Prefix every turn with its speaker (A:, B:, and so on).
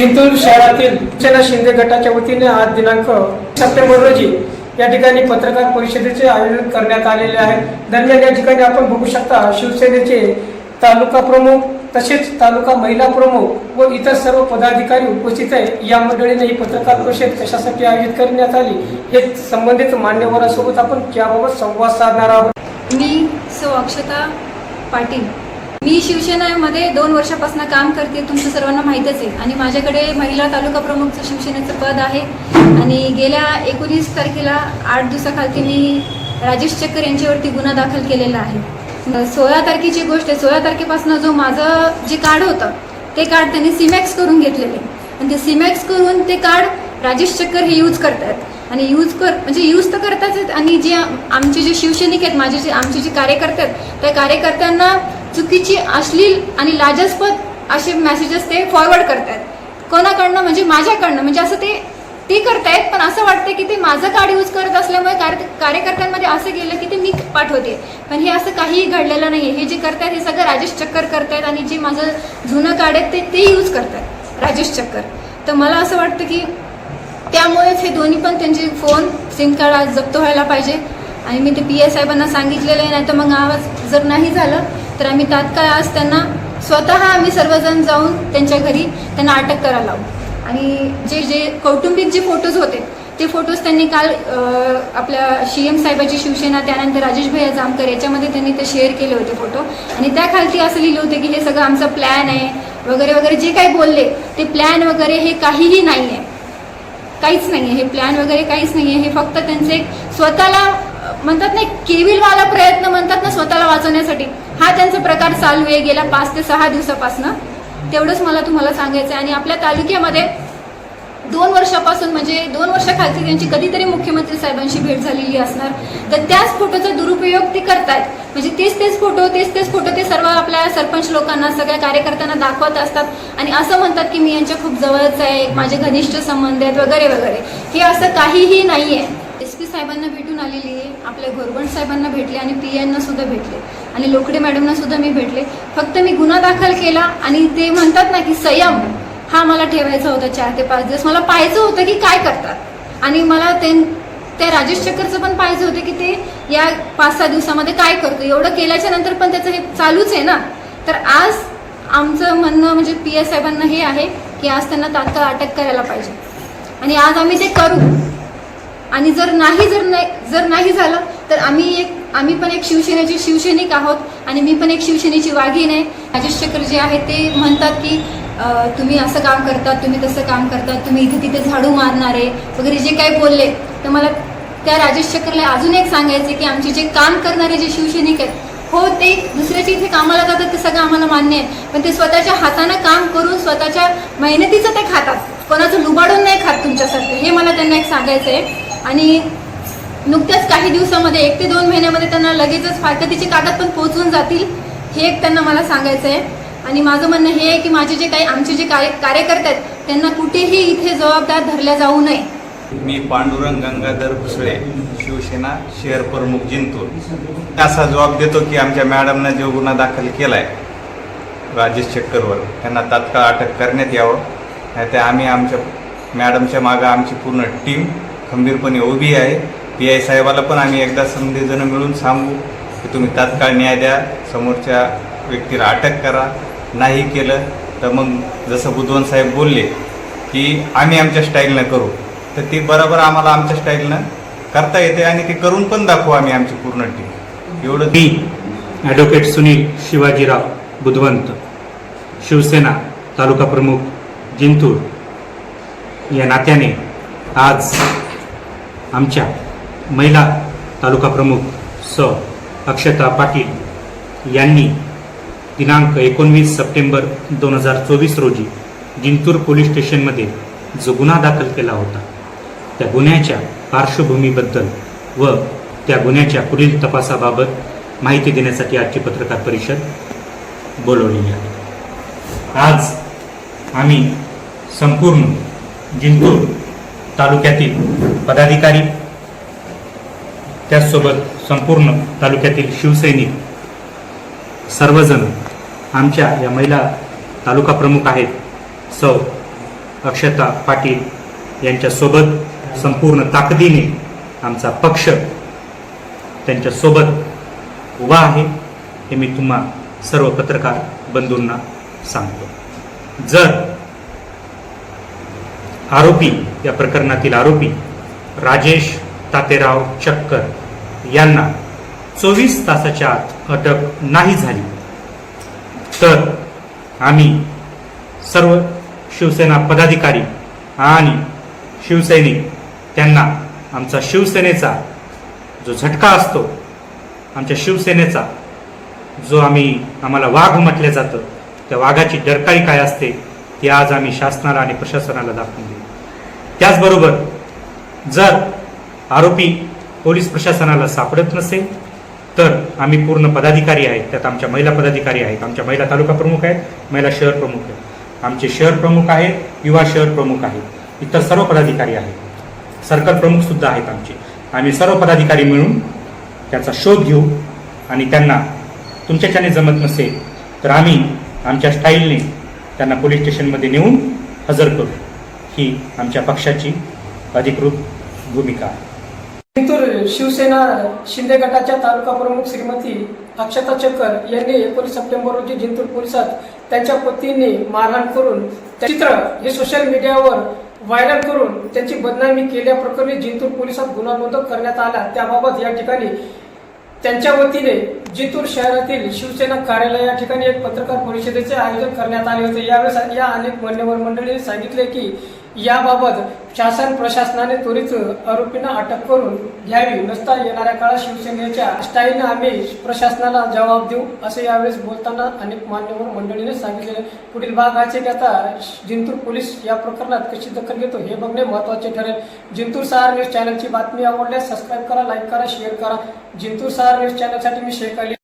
A: जिंतूर शहरातील सेना शिंदे गटाच्या वतीने आज दिनांक सप्टेंबर रोजी या ठिकाणी पत्रकार परिषदेचे आयोजन करण्यात आलेले आहे. दरम्यान या ठिकाणी आपण बघू शकता शिवसेनेचे तालुका प्रमुख तसेच तालुका महिला प्रमुख व इतर सर्व पदाधिकारी उपस्थित आहे. या मंडळीने ही पत्रकार परिषद कशासाठी आयोजित करण्यात आली हे संबंधित मान्यवरांसोबत आपण याबाबत संवाद साधणार आहोत.
B: मी सौ अक्षता पाटील मी शिवसेनेमध्ये दोन वर्षापासून काम करते तुमचं सर्वांना माहीतच आहे. आणि माझ्याकडे महिला तालुका प्रमुखचं शिवसेनेचं पद आहे. आणि गेल्या एकोणीस तारखेला आठ दिवसाखालती मी राजेश चक्कर यांच्यावरती गुन्हा दाखल केलेला आहे. सोळा तारखेची गोष्ट आहे. सोळा तारखेपासून जो माझं जे कार्ड होतं ते कार्ड त्यांनी सिमॅक्स करून घेतलेले आणि ते सिमॅक्स करून ते कार्ड राजेश चक्कर हे यूज करतात आणि यूज कर म्हणजे यूज तर करताच आहेत. आणि जे आमचे जे शिवसैनिक आहेत माझे जे आमचे जे कार्यकर्ते आहेत त्या कार्यकर्त्यांना चुकीची अश्लील आणि लाजस्पद असे मेसेजेस ते फॉरवर्ड करतायत. कोणाकडनं? म्हणजे माझ्याकडनं. म्हणजे असं ते ते करतायत पण असं वाटतं की ते माझं कार्ड यूज करत असल्यामुळे कार्य- कार्यकर्त्यांमध्ये असं गेलं की ते मी पाठवते. पण हे असं काहीही घडलेलं नाही हे जे करतायत हे सगळं राजेश चक्कर करतायत आणि जे माझं जुनं कार्ड आहे ते ते यूज करतायत राजेश चक्कर. तर मला असं वाटतं की त्यामुळेच हे दोन्ही पण त्यांचे फोन सिम कार्ड आज जप्त व्हायला पाहिजे. आणि मी ते पी एस साहेबांना सांगितलेलं आहे नाही तर मग आवाज जर नाही झालं तर आम्ही तात्काळ आज त्यांना स्वतः आम्ही सर्वजण जाऊन त्यांच्या घरी त्यांना अटक करायला लावू. आणि जे जे कौटुंबिक जे फोटोज होते ते फोटोज त्यांनी काल आपल्या सी एम साहेबाची शिवसेना त्यानंतर राजेश भैया जामकर याच्यामध्ये त्यांनी ते शेअर केले होते फोटो. आणि त्या खालती असं लिहिलं होतं की हे सगळं आमचं प्लॅन आहे वगैरे वगैरे जे काही बोलले ते प्लॅन वगैरे हे काहीही नाही आहे काहीच नाही आहे हे प्लॅन वगैरे काहीच नाही आहे हे फक्त त्यांचे स्वतःला म्हणतात ना केविलवाला प्रयत्न म्हणतात ना स्वतःला वाचवण्यासाठी. हा त्यांचा प्रकार चालू आहे. गेल्या पाच ते सहा दिवसापासनं. तेवढंच मला तुम्हाला सांगायचं आहे आणि आपल्या तालुक्यामध्ये दोन वर्षापासून म्हणजे दोन वर्षाखालची त्यांची कधीतरी मुख्यमंत्री साहेबांशी भेट झालेली असणार. तर त्याच फोटोचा दुरुपयोग ते करतायत. म्हणजे तेच तेच फोटो तेच तेच फोटो ते सर्व आपल्या सरपंच लोकांना सगळ्या कार्यकर्त्यांना दाखवत असतात. आणि असं म्हणतात की मी यांच्या खूप जवळच आहे माझे घनिष्ठ संबंध आहेत वगैरे वगैरे. हे असं काहीही नाही आहे एस पी साहेबांना भेटून आलेली आहे आपल्या घोरबंड साहेबांना भेटले आणि पी यांना सुद्धा भेटले. आणि लोकडे मॅडमना सुद्धा मी भेटले. फक्त मी गुन्हा दाखल केला आणि ते म्हणतात ना की संयम. हा मला ठेवायचा होता चार ते पाच दिवस. मला पाहायचं होतं की काय करतात. आणि मला ते त्या राजेश चक्करचं पण पाहिजे होतं की ते या पाच सहा दिवसामध्ये काय करतो. एवढं केल्याच्यानंतर पण त्याचं हे चालूच आहे ना. तर आज आमचं म्हणणं म्हणजे पी एस साहेबांना हे आहे की आज त्यांना तात्काळ अटक करायला पाहिजे. आणि आज आम्ही ते करू. आणि जर नाही जर नाही जर नाही झालं तर आम्ही एक आम्ही पण एक शिवसेनेचे शिवसैनिक आहोत. आणि मी पण एक शिवसेनेची वाघीण आहे. राजेश चक्र जे आहे ते म्हणतात की तुम्ही असं काम करतात तुम्ही तसं काम करतात तुम्ही इथे तिथे झाडू मारणारे वगैरे जे काही बोलले तर मला त्या राजेश चक्रला अजून एक सांगायचे की आमचे जे काम करणारे जे शिवसैनिक आहेत हो ते दुसऱ्याच्या इथे कामाला जातात ते सगळं आम्हाला मान्य आहे. पण ते स्वतःच्या हातानं काम करून स्वतःच्या मेहनतीचं ते खातात. कोणाचं लुबाडून नाही खात तुमच्यासारखं हे मला त्यांना एक सांगायचं आहे आणि नुकत्याच काही दिवसामध्ये एक ते दोन महिन्यामध्ये त्यांना लगेचच फारकतीचे कागद पण पोहोचून जातील हे एक त्यांना मला सांगायचं आहे आणि माझं म्हणणं हे आहे की माझे जे काही आमचे जे कार्य कार्यकर्ते आहेत त्यांना कुठेही इथे जबाबदार धरल्या जाऊ नये.
C: मी पांडुरंग गंगाधर भुसळे शिवसेना शहर प्रमुख जिंतूर. असा जबाब देतो की आमच्या मॅडमनं जो गुन्हा दाखल केलाय राजेश चक्करवर त्यांना तात्काळ अटक करण्यात यावं. नाही आम्ही आमच्या मॅडमच्या मागं आमची पूर्ण टीम खंबीरपणे उभी आहे. पी आय साहेबाला पण आम्ही एकदा संधीजणं मिळून सांगू की तुम्ही तात्काळ न्याय द्या समोरच्या व्यक्तीला अटक करा. नाही केलं तर मग जसं बुधवन साहेब बोलले की आम्ही आमच्या स्टाईलनं करू. तर ते बरोबर आम्हाला आमच्या स्टाईलनं करता येते आणि ते करून पण दाखवू आम्ही आमची पूर्ण टीम एवढं
D: मी ॲडव्होकेट सुनील शिवाजीराव बुधवंत शिवसेना तालुका प्रमुख जिंतूर या नात्याने आज आमच्या महिला तालुका प्रमुख स अक्षता पाटील यांनी दिनांक एकोणवीस सप्टेंबर दोन हजार चोवीस रोजी जिंतूर पोलीस स्टेशनमध्ये जो गुन्हा दाखल केला होता त्या गुन्ह्याच्या पार्श्वभूमीबद्दल व त्या गुन्ह्याच्या पुढील तपासाबाबत माहिती देण्यासाठी आजची पत्रकार परिषद बोलवलेली आहे. आज आम्ही संपूर्ण जिंतूर तालुक्यातील पदाधिकारी त्याचसोबत संपूर्ण तालुक्यातील शिवसैनिक सर्वजण आमच्या या महिला तालुका प्रमुख आहेत. सौ अक्षता पाटील यांच्यासोबत संपूर्ण ताकदीने आमचा पक्ष त्यांच्यासोबत उभा आहे हे मी तुम्हा सर्व पत्रकार बंधूंना सांगतो. जर आरोपी या प्रकरणातील आरोपी राजेश तातेराव चक्कर यांना चोवीस तासाच्या आत अटक नाही झाली तर आम्ही सर्व शिवसेना पदाधिकारी आणि शिवसैनिक त्यांना आमचा शिवसेनेचा जो झटका असतो आमच्या शिवसेनेचा जो आम्ही आम्हाला वाघ म्हटलं जातं त्या वाघाची डरकाळी काय असते ती आज आम्ही शासनाला आणि प्रशासनाला दाखवून देऊ. त्याचबरोबर जर आरोपी पोलीस प्रशासनाला सापडत नसेल तर आम्ही पूर्ण पदाधिकारी आहेत. त्यात आमच्या महिला पदाधिकारी आहेत. आमच्या महिला तालुका प्रमुख आहेत महिला शहर प्रमुख आहेत. आमचे शहर प्रमुख आहेत युवा शहर प्रमुख आहेत इतर सर्व पदाधिकारी आहेत. सर्कल प्रमुख सुद्धा आहेत आमचे. आम्ही सर्व पदाधिकारी मिळून त्याचा शोध घेऊ आणि त्यांना तुमच्याच्याने जमत नसेल तर आम्ही आमच्या स्टाईलने त्यांना पोलीस स्टेशनमध्ये नेऊन हजर करू. ही आमच्या पक्षाची अधिकृत भूमिका आहे.
A: जिंतूर शिवसेना शिंदे गटाच्या तालुका प्रमुख श्रीमती अक्षता चक्कर यांनी एकोणीस सप्टेंबर रोजी जिंतूर पोलिसात त्यांच्या पतीने मारहाण करून चित्र हे सोशल मीडियावर व्हायरल करून त्यांची बदनामी केल्याप्रकरणी जिंतूर पोलिसात गुन्हा नोंद करण्यात आला. त्याबाबत या ठिकाणी त्यांच्या वतीने जिंतूर शहरातील शिवसेना कार्यालय या ठिकाणी एक पत्रकार परिषदेचे आयोजन करण्यात आले होते. यावेळेस या अनेक मान्यवर मंडळींनी सांगितले की याबाबत शासन प्रशासनाने त्वरित आरोपींना अटक करून घ्यावी. नसता येणाऱ्या काळात शिवसेनेच्या स्टाईलने आम्ही प्रशासनाला जबाब देऊ असे यावेळेस बोलताना अनेक मान्यवर मंडळीने सांगितले पुढील भाग हा आहे की आता जिंतूर पोलीस या प्रकरणात कशी दखल घेतो हे बघणे महत्त्वाचे ठरेल. जिंतूर सहार न्यूज चॅनलची बातमी आवडल्यास सबस्क्राईब करा लाईक करा शेअर करा. जिंतूर सहार न्यूज चॅनलसाठी मी शेख अली.